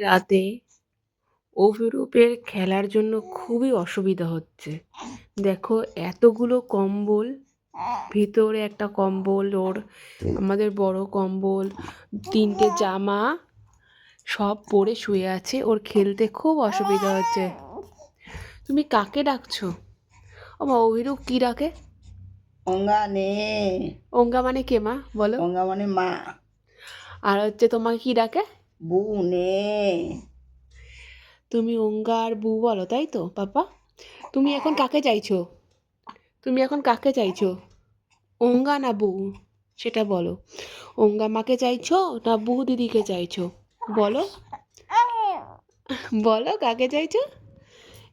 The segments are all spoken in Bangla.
রাতে অভিরূপের খেলার জন্য খুবই অসুবিধা হচ্ছে। দেখো এতগুলো কম্বল ভিতরে একটা কম্বল ওর আমাদের বড় কম্বল তিনটে জামা সব পরে শুয়ে আছে ওর খেলতে খুব অসুবিধা হচ্ছে। তুমি কাকে ডাকছো? ও মা অভিরূপ কি ডাকে? অঙ্গা নে অঙ্গা মানে কে মা? বলো। অঙ্গা মানে মা। আর হচ্ছে তোমাকে কি ডাকে? বু নে তুমি অঙ্গা আর বু বলো, তাই তো, পাপা? তুমি এখন কাকে চাইছো? তুমি এখন কাকে চাইছো? ওঙ্গা না বউ সেটা বলো। ওঙ্গা মাকে চাইছো না বু দিদিকে চাইছো? বলো। বলো, কাকে চাইছো?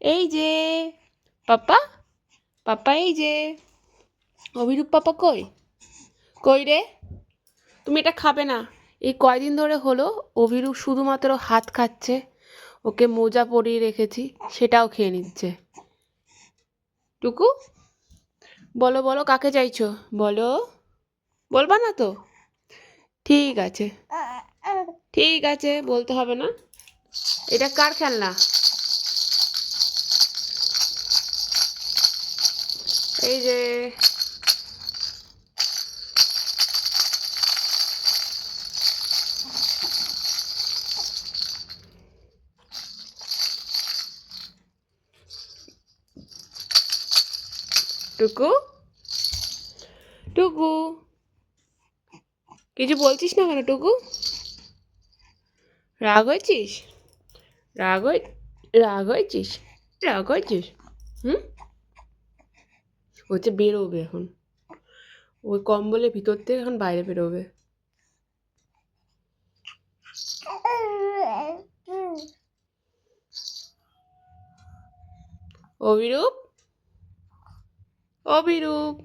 এই যে, পাপা? পাপা, এই যে। অভিরূপ পাপা কই? কই রে? তুমি এটা খাবে না। এই কয়দিন ধরে হলো অভিরূপ শুধুমাত্র হাত খাচ্ছে, ওকে মোজা পরিয়ে রেখেছি, সেটাও খেয়ে নিচ্ছে। টুকু? বলো বলো, কাকে চাইছো? বলো। বলবা না তো? ঠিক আছে। ঠিক আছে, বলতে হবে না। এটা কার খেলনা? এই যে টুকু? টুকু। কিছু বলছিস না কেন টুকু? রাগ হয়েছিস? রাগ হয়ে, রাগ হয়েছিস? রাগ হয়েছিস? হুম? হচ্ছে বেরোবে এখন। ওই কম্বলের ভিতর থেকে এখন বাইরে বেরোবে। অভিরূপ? অভিরূপ